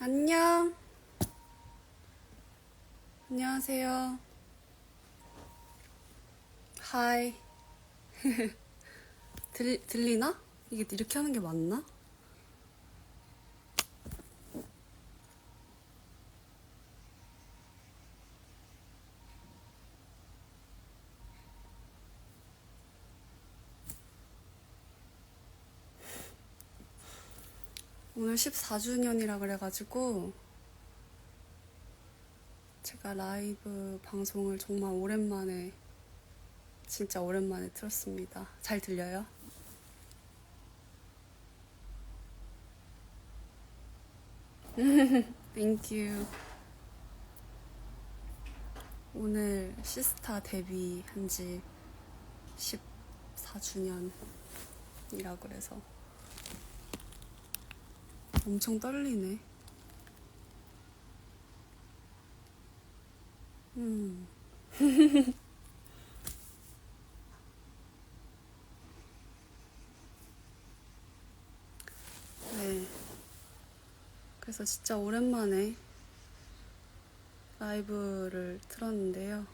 안녕. 안녕하세요. 하이. 들, 들리나? 이게 이렇게 하는 게 맞나? 오늘 14주년이라 그래가지고 제가 라이브 방송을 정말 오랜만에 진짜 오랜만에 틀었습니다. 잘 들려요? You. 오늘 시스타 데뷔한 지 14주년이라 그래서 엄청 떨리네. 음. 네. 그래서 진짜 오랜만에 라이브를 틀었는데요.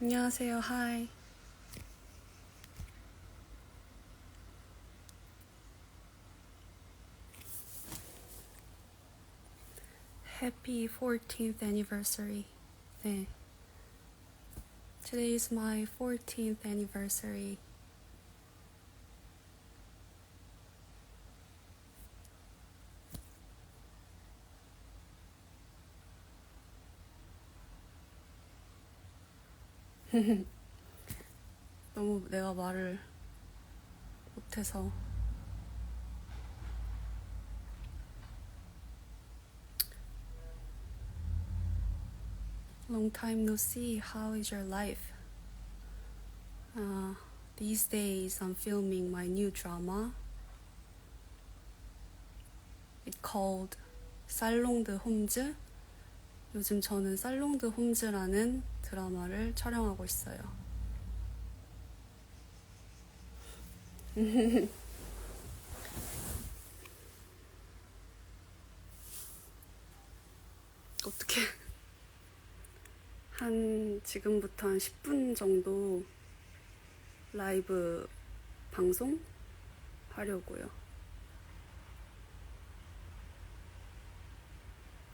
안녕하세요. 하이. Happy 14th anniversary. 네. Today is my 14th anniversary. 너무 내가 말을 못해서 Long time no see. How is your life? Uh, these days I'm filming my new drama. It called 살롱드 홈즈. 요즘 저는 살롱드 홈즈라는 드라마를 촬영하고 있어요. 어떻게 한 지금부터 한 10분 정도 라이브 방송 하려고요.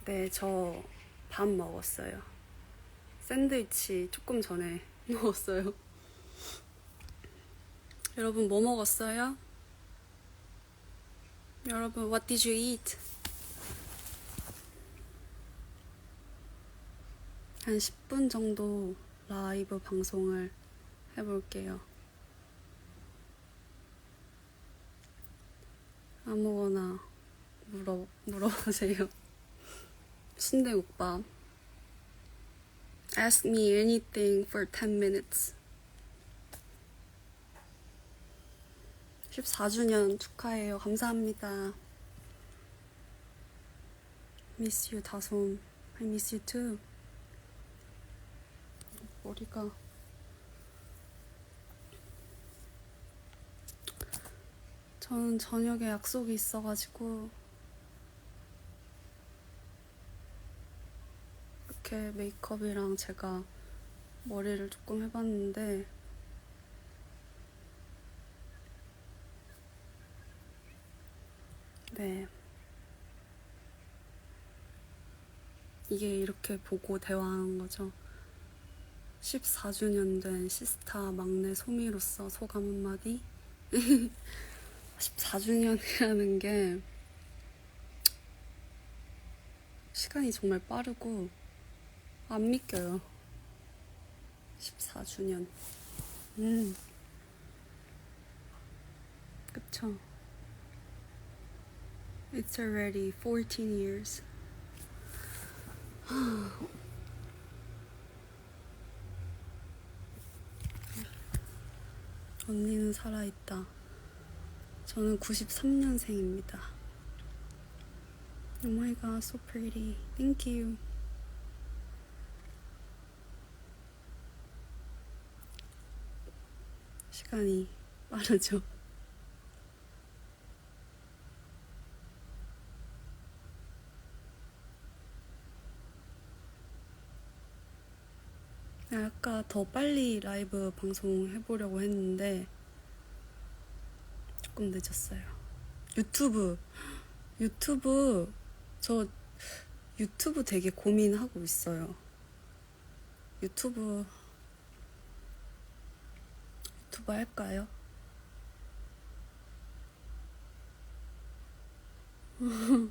네, 저 밥 먹었어요. 샌드위치 조금 전에 먹었어요. 여러분 뭐 먹었어요? 여러분 what did you eat? 한 10분 정도 라이브 방송을 해볼게요. 아무거나 물어, 물어보세요. 순대국밥. Ask me anything for 10 minutes. 14주년 축하해요. 감사합니다. Miss you, 다솜. I miss you too. 머리가 저는 저녁에 약속이 있어가지고 이렇게 메이크업이랑 제가 머리를 조금 해봤는데 네 이게 이렇게 보고 대화하는 거죠. 14주년 된 시스타 막내 소미로서 소감 한마디? 14주년이라는 게 시간이 정말 빠르고 안 믿겨요. 14주년. 음. 그쵸. It's already 14 years. 언니는 살아있다. 저는 93년생입니다. Oh my god, so pretty. Thank you. 시간이 빠르죠. 더 빨리 라이브 방송 해보려고 했는데 조금 늦었어요. 유튜브 유튜브 저 유튜브 되게 고민하고 있어요. 유튜브 유튜브 할까요?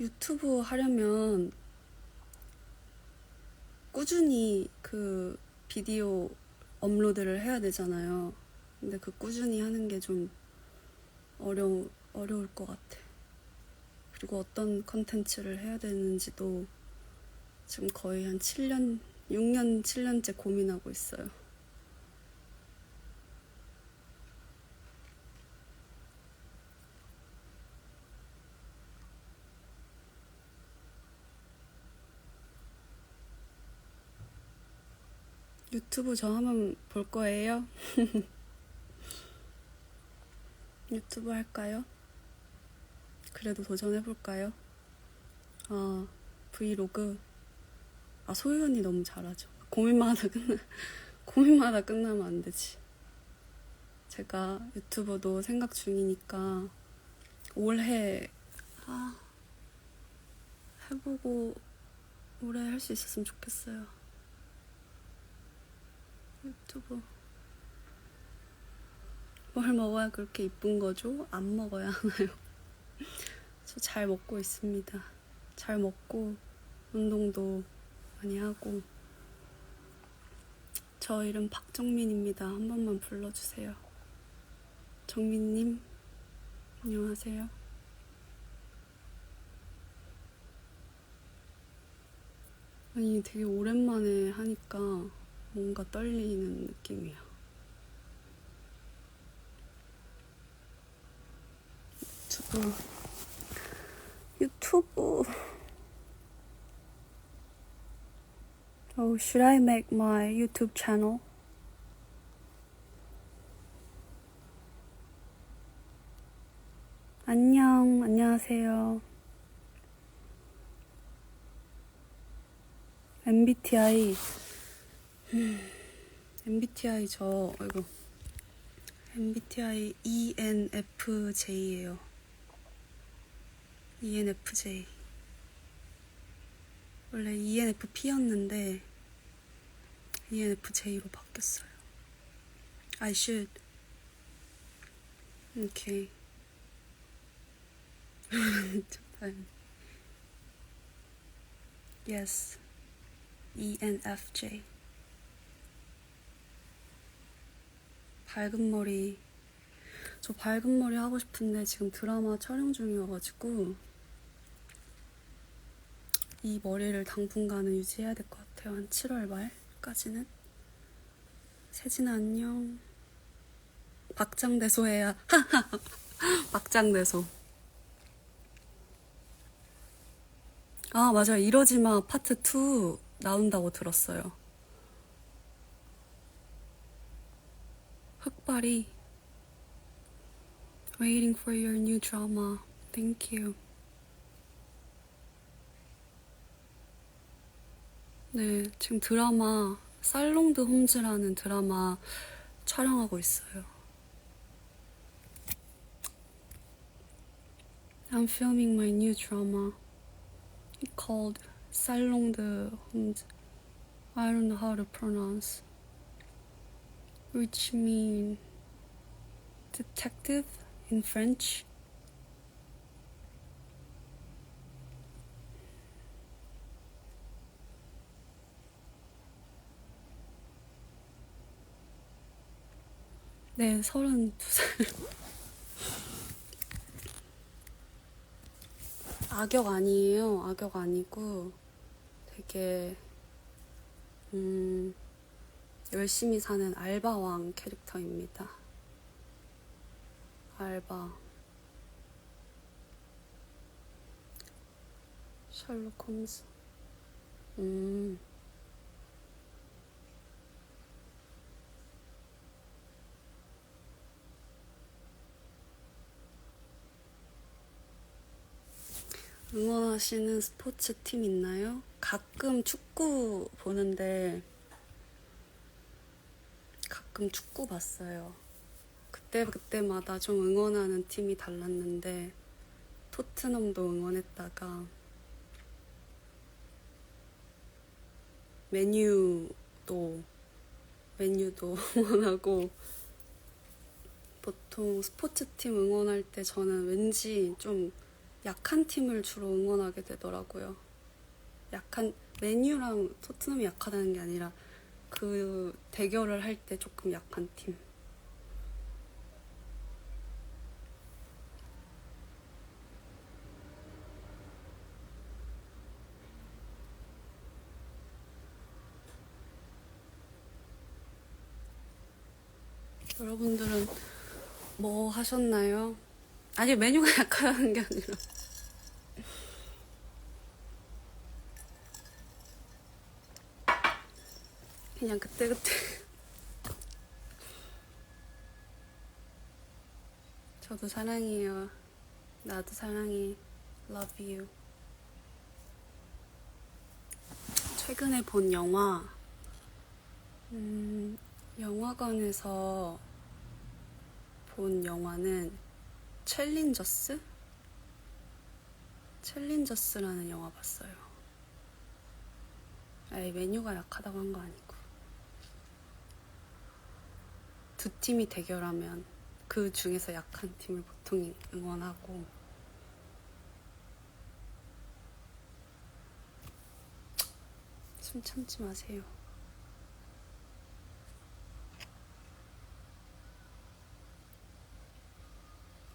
유튜브 하려면 꾸준히 그 비디오 업로드를 해야 되잖아요. 근데 그 꾸준히 하는 게 좀 어려 어려울 것 같아. 그리고 어떤 컨텐츠를 해야 되는지도 지금 거의 한 7년, 6년, 7년째 고민하고 있어요. 유튜브 저 한번 볼 거예요? 유튜브 할까요? 그래도 도전해볼까요? 아, 브이로그. 아, 소연이 너무 잘하죠. 고민마다 끝나, 고민마다 끝나면 안 되지. 제가 유튜브도 생각 중이니까 올해, 아, 해보고 올해 할 수 있었으면 좋겠어요. 유튜브. 뭘 먹어야 그렇게 이쁜 거죠? 안 먹어야 하나요? 저 잘 먹고 있습니다. 잘 먹고 운동도 많이 하고 저 이름 박정민입니다. 한 번만 불러주세요. 정민님 안녕하세요. 아니 되게 오랜만에 하니까 뭔가 떨리는 느낌이야. 유튜브 유튜브 Oh, should I make my YouTube channel? 안녕, 안녕하세요. MBTI, 음, MBTI 저, 아이고, MBTI E ENFJ예요. E ENFJ. 원래 E ENFP였는데 E ENFJ로 바뀌었어요. I should. 오케이. 좀 다행. Yes. E ENFJ. 밝은 머리. 저 밝은 머리 하고 싶은데 지금 드라마 촬영 중이어가지고 이 머리를 당분간은 유지해야 될 것 같아요. 한 7월 말까지는. 세진아 안녕. 박장대소해야. 박장대소. 아 맞아 이러지마 파트 2 나온다고 들었어요. 흑발이 Waiting for your new drama. Thank you. 네, 지금 드라마 살롱드 홈즈라는 드라마 촬영하고 있어요. I'm filming my new drama called 살롱드 홈즈. I don't know how to pronounce. Which mean detective in French. 네, 32살. 악역 아니에요. 악역 아니고 되게 음, 열심히 사는 알바왕 캐릭터입니다. 알바. 셜록 홈즈. 음. 응원하시는 스포츠 팀 있나요? 가끔 축구 보는데 가끔 축구 봤어요. 그때 그때마다 좀 응원하는 팀이 달랐는데 토트넘도 응원했다가 메뉴도 메뉴도 응원하고 보통 스포츠팀 응원할 때 저는 왠지 좀 약한 팀을 주로 응원하게 되더라고요. 약한 메뉴랑 토트넘이 약하다는 게 아니라 그 대결을 할 때 조금 약한 팀. 여러분들은 뭐 하셨나요? 아니 메뉴가 약하다는 게 아니라 그냥 그때그때 저도 사랑해요 나도 사랑해 love you 최근에 본 영화 음, 영화관에서 본 영화는 챌린저스? 챌린저스라는 영화 봤어요. 아예 메뉴가 약하다고 한 거 아니고. 두 팀이 대결하면 그 중에서 약한 팀을 보통 응원하고 숨 참지 마세요.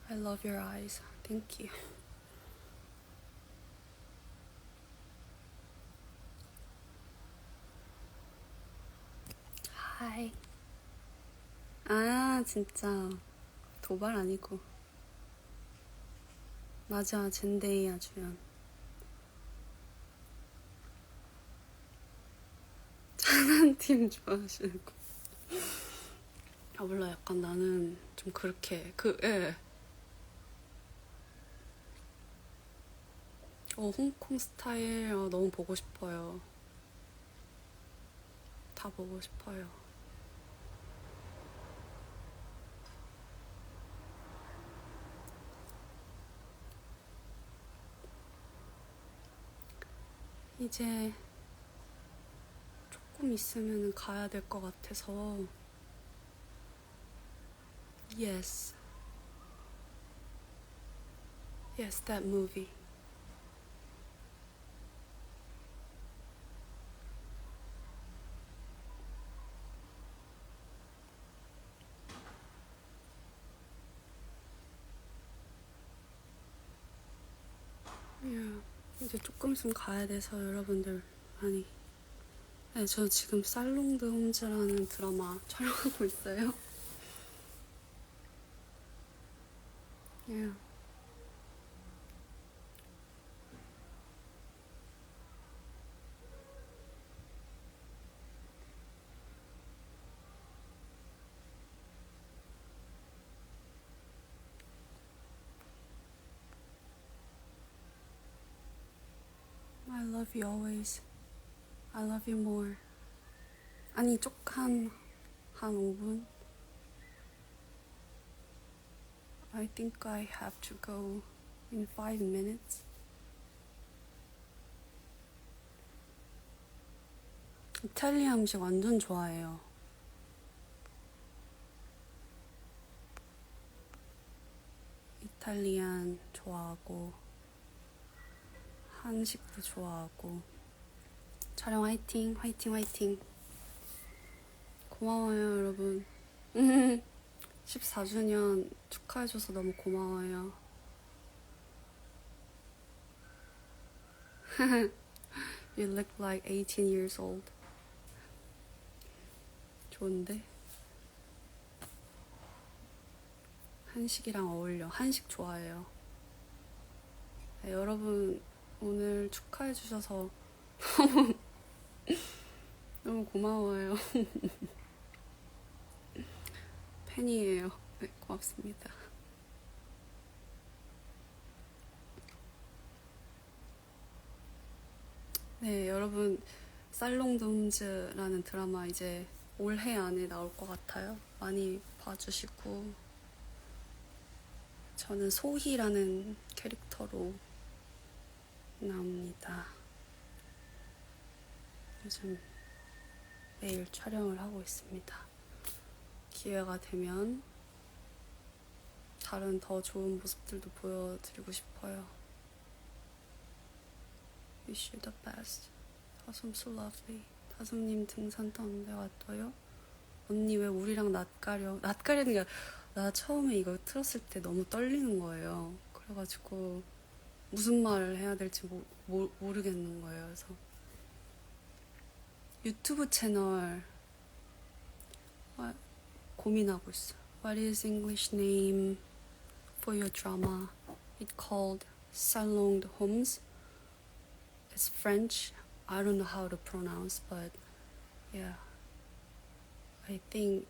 I love your eyes. Thank you. Hi. 아, 진짜. 도발 아니고. 맞아, 젠데이야 주연. 찬한 팀 좋아하시고. 아, 몰라. 약간 나는 좀 그렇게, 그, 예. 어, 홍콩 스타일 어, 너무 보고 싶어요. 다 보고 싶어요. 이제 조금 있으면 가야 될 것 같아서 Yes. Yes, that movie. 야, 이제 조금 가야 돼서 여러분들 많이. 네, 저 지금 살롱드 홈즈라는 드라마 촬영하고 있어요. 야. I love you always. I love you more. 아니, 쪽한, 한 5분? I think I have to go in 5 minutes. 이탈리아 음식 완전 좋아해요. 이탈리안 좋아하고, 한식도 좋아하고. 촬영 화이팅 화이팅 화이팅. 고마워요 여러분. 14주년 축하해줘서 너무 고마워요. You look like 18 years old. 좋은데? 한식이랑 어울려. 한식 좋아해요. 네, 여러분 오늘 축하해 주셔서 너무 고마워요. 팬이에요. 네, 고맙습니다. 네, 여러분 살롱돔즈라는 드라마 이제 올해 안에 나올 것 같아요. 많이 봐주시고 저는 소희라는 캐릭터로 나옵니다. 요즘 매일 촬영을 하고 있습니다. 기회가 되면 다른 더 좋은 모습들도 보여드리고 싶어요. Wish you the best. 다솜 so lovely. 다솜님 등산 타는데 왔어요? 언니 왜 우리랑 낯가려? 낯가리는 게 나 처음에 이거 틀었을 때 너무 떨리는 거예요. 그래가지고 무슨 말을 해야 될지 모, 모, 모르겠는 거예요. 그래서 유튜브 채널 아, 고민하고 있어요. What is English name for your drama? It called Salon de Homes. It's French. I don't know how to pronounce, but yeah. I think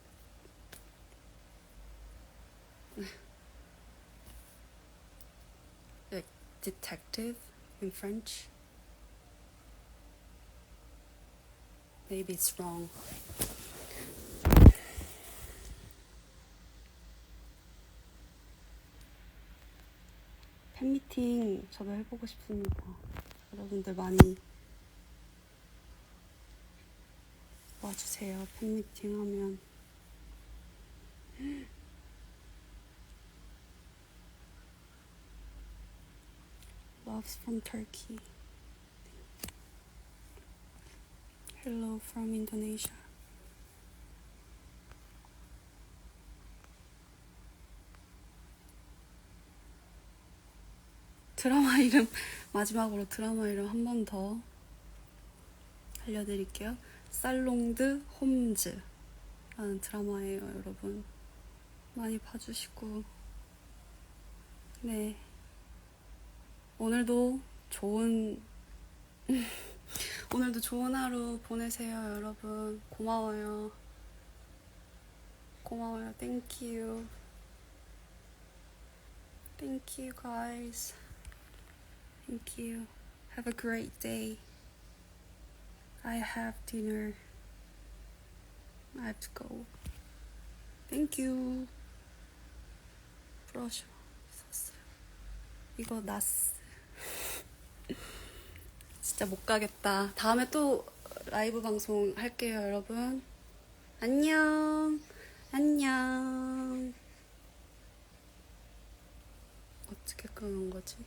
detective in French. Maybe it's wrong. 팬미팅 저도 해보고 싶습니다. 여러분들 많이 와주세요. 팬미팅 하면. Loves from Turkey. Hello from Indonesia. 드라마 이름 마지막으로 드라마 이름 한 번 더 알려드릴게요. 살롱드 홈즈라는 드라마예요, 여러분. 많이 봐주시고 네 오늘도 좋은 오늘도 좋은 하루 보내세요, 여러분. 고마워요. 고마워요. You, guys. Thank you. Have a great day. I have dinner. I have to go. Thank you. 브러쉬 샀어요. 이거 나스. 진짜 못 가겠다. 다음에 또 라이브 방송 할게요, 여러분. 안녕. 안녕. 어떻게 끄는 거지?